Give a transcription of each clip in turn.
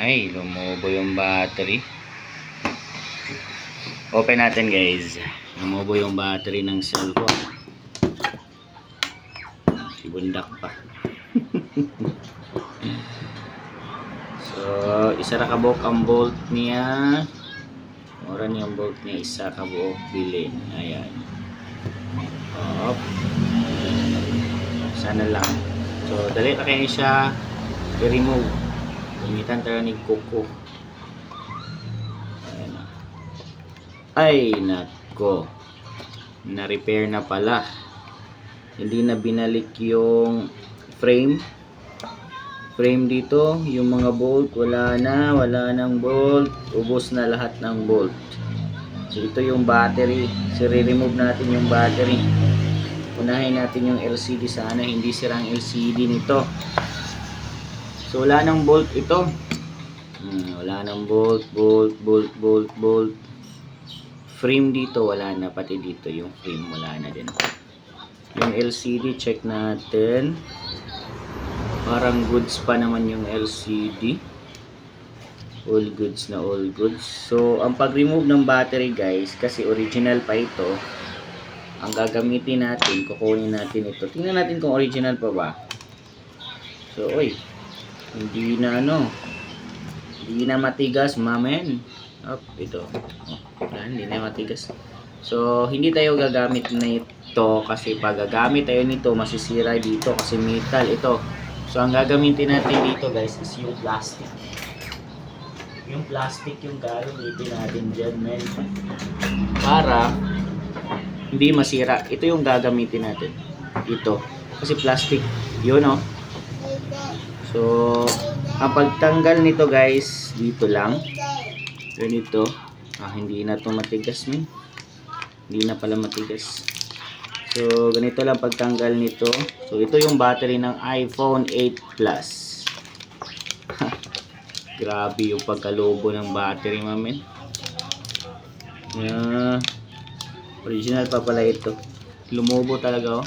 Ay, lumubo yung battery. Open natin guys. Lumubo yung battery ng cellphone. Ibundak pa. so, isa ra kabok ang bolt niya. Mura niyang bolt niya isa kabuok bilin. Ayan. Op. Sana lang. So, dali na kayo siya i-remove. Gamitan tayo ni Coco. Ayan na. Ay, nako. Na-repair na pala. Hindi na binalik yung frame. Frame dito, yung mga bolt, wala na, wala nang bolt. Ubos na lahat ng bolt. So, ito yung battery. So, re-remove natin yung battery. Unahin natin yung LCD sana, hindi sirang LCD nito. So, wala nang bolt ito. Hmm, wala nang bolt, bolt, bolt, bolt, bolt. Frame dito, wala na. Pati dito yung frame, wala na din. Yung LCD, check natin. Parang goods pa naman yung LCD. All goods na all goods. So, ang pag-remove ng battery guys, kasi original pa ito, ang gagamitin natin, kukunin natin ito. Tingnan natin kung original pa ba. So, oy, hindi na ano, hindi na matigas, mamen. Up, ito. Oh, wala, hindi na matigas. So, hindi tayo gagamit na ito kasi pag gagamit tayo nito, masisira dito kasi metal ito. So, ang gagamitin natin dito guys is yung plastic. Yung plastic yung gagamitin natin dyan, men. Para hindi masira. Ito yung gagamitin natin. Ito. Kasi plastic. Yun, oh. So, ang pagtanggal nito guys, dito lang. Ganito. Ah, hindi na to matigas, men. Hindi na pala matigas. So, ganito lang pagtanggal nito. So, ito yung battery ng iPhone 8 Plus. Grabe yung pagkalobo ng battery, mamen. Yeah. Original pa pala ito. Lumubo talaga, oh.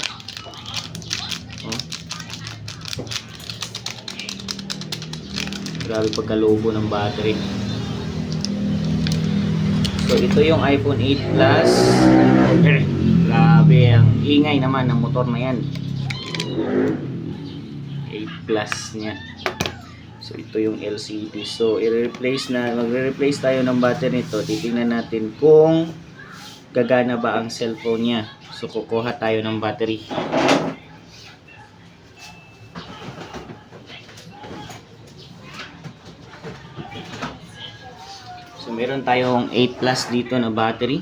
Grabe pagkalobo ng battery. So, ito yung iPhone 8 Plus. Grabe, ang ingay naman ng motor na yan. 8 Plus niya. So, ito yung LCD. So, i-replace na, magre-replace tayo ng battery nito. Titingnan natin kung gagana ba ang cellphone niya. So, kukuha tayo ng battery. Meron tayong 8 plus dito na battery.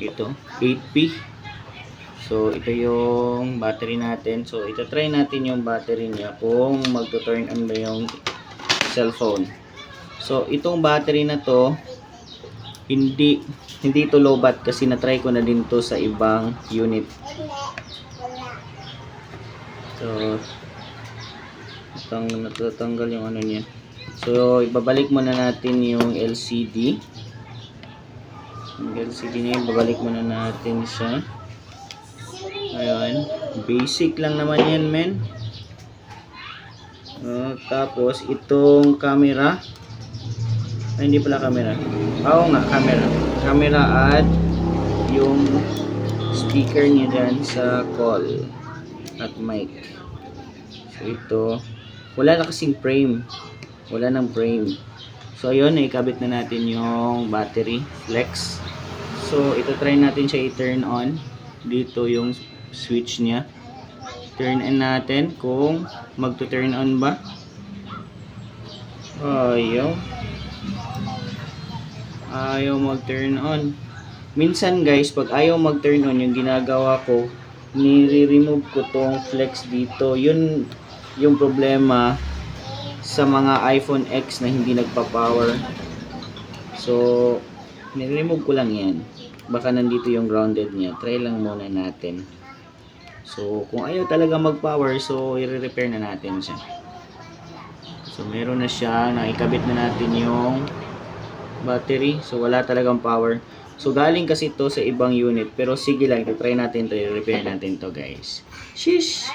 Ito, 8P. So, ito yung battery natin. So, ito try natin yung battery niya kung magto-turn on ba yung cellphone. So, itong battery na to, hindi hindi to lobat kasi na-try ko na din to sa ibang unit. So, tang natatanggal yung ano niya. So, ibabalik muna natin yung LCD. Yung LCD niya, ibabalik muna natin siya. Ayun. Basic lang naman yan, men. Uh, tapos, itong camera. Ay, hindi pala camera. Oo nga, camera. Camera at yung speaker niya dyan sa call at mic. So, ito. Wala na kasing frame. Wala nang frame. So, ayun, naikabit na natin yung battery flex. So, ito try natin siya i-turn on. Dito yung switch niya. Turn on natin kung magto-turn on ba. Ayaw. Ayaw mag-turn on. Minsan guys, pag ayaw mag-turn on, yung ginagawa ko, nire-remove ko tong flex dito. Yun yung problema sa mga iPhone X na hindi nagpa-power. So, nire-remove ko lang yan. Baka nandito yung grounded niya. Try lang muna natin. So, kung ayaw talaga mag-power, so i-repair na natin siya. So, meron na siya. Nakikabit na natin yung battery. So, wala talagang power. So, galing kasi to sa ibang unit. Pero sige lang, try natin to. I-repair natin to guys. Shish!